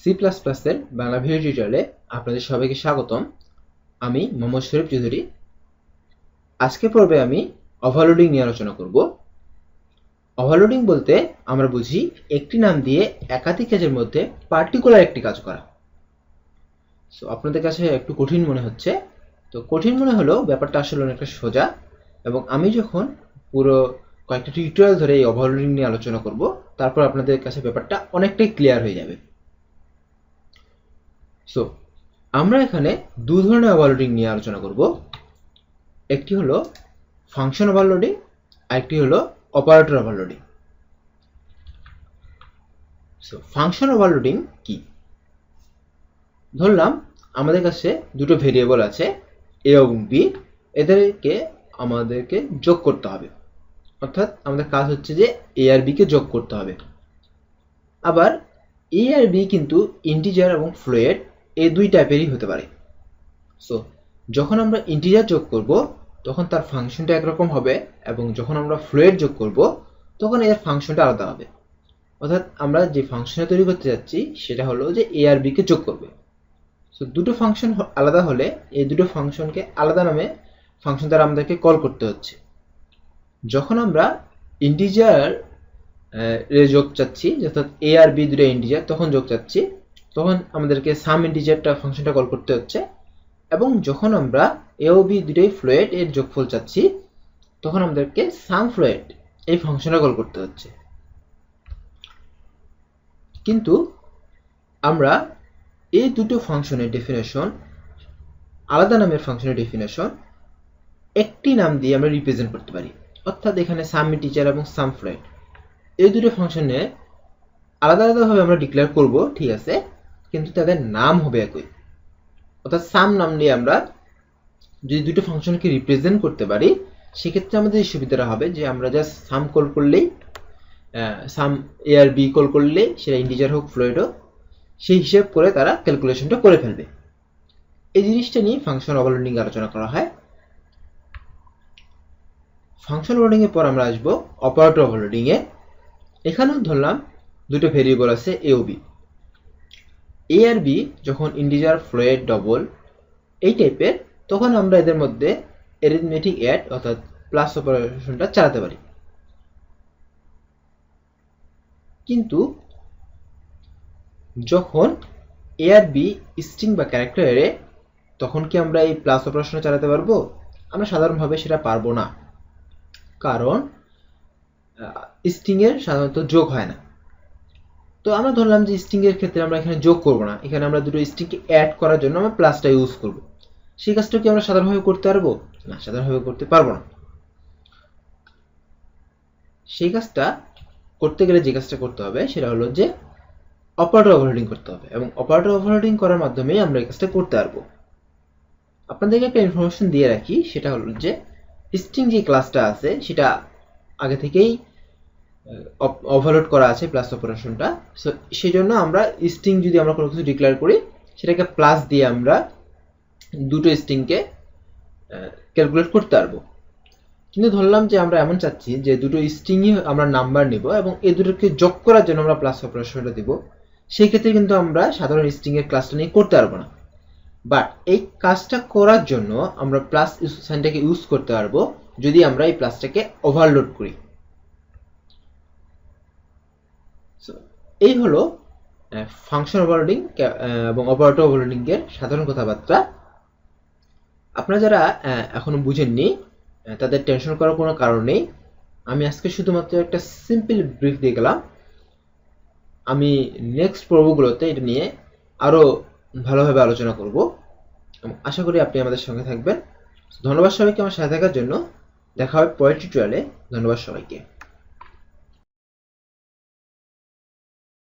C plus প্লাসের Bangla video টিউটোরিয়ালে আপনাদের সবাইকে স্বাগতম। আমি মোহাম্মদ শরীফ চৌধুরী। আজকে পর্বে আমি ওভারলোডিং নিয়ে আলোচনা করব। ওভারলোডিং বলতে আমরা বুঝি একটি নাম দিয়ে একাধিক কাজের মধ্যে পার্টিকুলার একটি কাজ করা। সো আপনাদের কাছে একটু কঠিন মনে হচ্ছে। তো কঠিন মনে হলেও ব্যাপারটা আসলে অনেকটা সোজা এবং আমি যখন পুরো কয়েকটা টিউটোরিয়াল ধরে এই ওভারলোডিং নিয়ে আলোচনা করব, তারপর আপনাদের কাছে ব্যাপারটা অনেকটাই ক্লিয়ার হয়ে যাবে। সো আমরা এখানে দু ধরনের ওভারলোডিং নিয়ে আলোচনা করব। একটি হলো ফাংশন ওভারলোডিং আরেকটি হলো operator overloading so function overloading কি? ধরলাম, আমাদের কাছে দুটো ভেরিয়েবল আছে এ এবং বি এদেরকে আমাদেরকে যোগ করতে হবে। অর্থাৎ আমাদের কাজ হচ্ছে যে এ আর বিকে যোগ করতে হবে। আবার এ আর বি কিন্তু ইন্টিজার এবং ফ্লোয়েড এই দুই টাইপেরই হতে পারে। সো যখন আমরা ইন্টিজার যোগ করব, তখন তার ফাংশনটা একরকম হবে এবং যখন আমরা ফ্লোয়েড যোগ করব, তখন এর ফাংশনটা আলাদা হবে। অর্থাৎ আমরা যে ফাংশনটা তৈরি করতে যাচ্ছি, সেটা হলো যে এ আর বিকে যোগ করবে। সো দুটো ফাংশন আলাদা হলে এই দুটো ফাংশনকে আলাদা নামে ফাংশন দ্বারা আমাদেরকে কল করতে হচ্ছে। যখন আমরা ইন্টিজার যোগ চাচ্ছি, অর্থাৎ এ আর বি দুটো ইন্টিজার তখন যোগ চাচ্ছি। তখন আমাদেরকে সাম ইন্টিজারটা ফাংশনটা কল করতে হচ্ছে। এবং যখন আমরা এ ও বি দুটোই ফ্লোয়েড এর যোগফল চাচ্ছি, তখন আমাদেরকে সাম ফ্লোয়েড এই ফাংশনটা কল করতে হচ্ছে। কিন্তু আমরা এই দুটো ফাংশনের ডেফিনেশন আলাদা নামের ফাংশনের ডেফিনেশন একটি নাম দিয়ে আমরা রিপ্রেজেন্ট করতে পারি। অর্থাৎ এখানে সাম টিচার এবং সাম ফ্লোয়েড এই দুটো ফাংশনে আলাদা আলাদাভাবে আমরা ডিক্লেয়ার করব, ঠিক আছে? কিন্তু তাদের নাম হবে একই। অর্থাৎ সাম নাম নিয়ে আমরা যদি দুটো ফাংশনকে রিপ্রেজেন্ট করতে পারি, সেক্ষেত্রে আমাদের এই সুবিধাটা হবে যে আমরা জাস্ট সাম কল করলেই সাম এ আর বি কল করলেই সেটা ইন্টিজার হোক ফ্লোয়েড হোক, সেই হিসেব করে তারা ক্যালকুলেশনটা করে ফেলবে। এই জিনিসটা নিয়ে ফাংশন ওভারলোডিং আলোচনা করা হয়। ফাংশন ওভারলোডিং এর পর আমরা আসব অপারেটর ওভারলোডিং এ। এখানেও ধরলাম দুটো ভেরিয়েবল আছে এ ও বি এ আর বি যখন ইন্টিজার ফ্লোয়েড ডবল এই টাইপের তখন আমরা এদের মধ্যে অ্যারিথমেটিক অ্যাড অর্থাৎ প্লাস অপারেশনটা চালাতে পারি। কিন্তু যখন এ আর বি স্ট্রিং বা ক্যারেক্টার এরে, তখন কি আমরা এই প্লাস অপারেশন চালাতে পারব? আমরা সাধারণভাবে সেটা পারব না। কারণ স্ট্রিং এর সাধারণত যোগ হয় না। তো আমরা ধরলাম যে স্ট্রিং এর ক্ষেত্রে আমরা এখানে যোগ করব না। এখানে আমরা দুটো স্ট্রিংকে অ্যাড করার জন্য আমরা প্লাসটা ইউজ করব। সেই কাজটা কি আমরা সাধারণভাবে করতে পারব? না, সাধারণভাবে করতে পারব না। সেই কাজটা করতে গেলে যে কাজটা করতে হবে, সেটা হলো যে অপারেটর ওভারলোডিং করতে হবে এবং অপারেটর ওভারলোডিং করার মাধ্যমেই আমরা এই কাজটা করতে পারব। আপনাদেরকে একটা ইনফরমেশন দিয়ে রাখি, সেটা হলো যে স্ট্রিং যে ক্লাসটা আছে, সেটা আগে থেকেই ওভারলোড করা আছে প্লাস অপারেশনটা সো সেই জন্য আমরা স্ট্রিং যদি আমরা কোনো কিছু ডিক্লেয়ার করি, সেটাকে প্লাস দিয়ে আমরা দুটো স্ট্রিংকে ক্যালকুলেট করতে পারব। কিন্তু ধরলাম যে আমরা এমন চাচ্ছি যে দুটো স্ট্রিংই আমরা নাম্বার নিব এবং এই দুটোকে যোগ করার জন্য আমরা প্লাস অপারেশনটা দিব সেই ক্ষেত্রে কিন্তু আমরা সাধারণ স্ট্রিং এর ক্লাসটা নিয়ে করতে পারব না। বাট এই কাজটা করার জন্য আমরা প্লাস সাইনটাকে ইউজ করতে পারব যদি আমরা এই প্লাসটাকে ওভারলোড করি। এই হলো ফাংশন ওভারলোডিং এবং অপারেটর ওভারলোডিং এর সাধারণ কথাবার্তা। আপনারা যারা এখনও বুঝেননি তাদের টেনশন করার কোনো কারণ নেই। আমি আজকে শুধুমাত্র একটা সিম্পল ব্রিফ দিয়ে গেলাম। আমি নেক্সট পর্বগুলোতে এটা নিয়ে আরও ভালোভাবে আলোচনা করব। আশা করি আপনি আমাদের সঙ্গে থাকবেন। ধন্যবাদ সবাইকে আমার সাথে থাকার জন্য। দেখা হবে পরের টিউটোরিয়ালে ধন্যবাদ সবাইকে।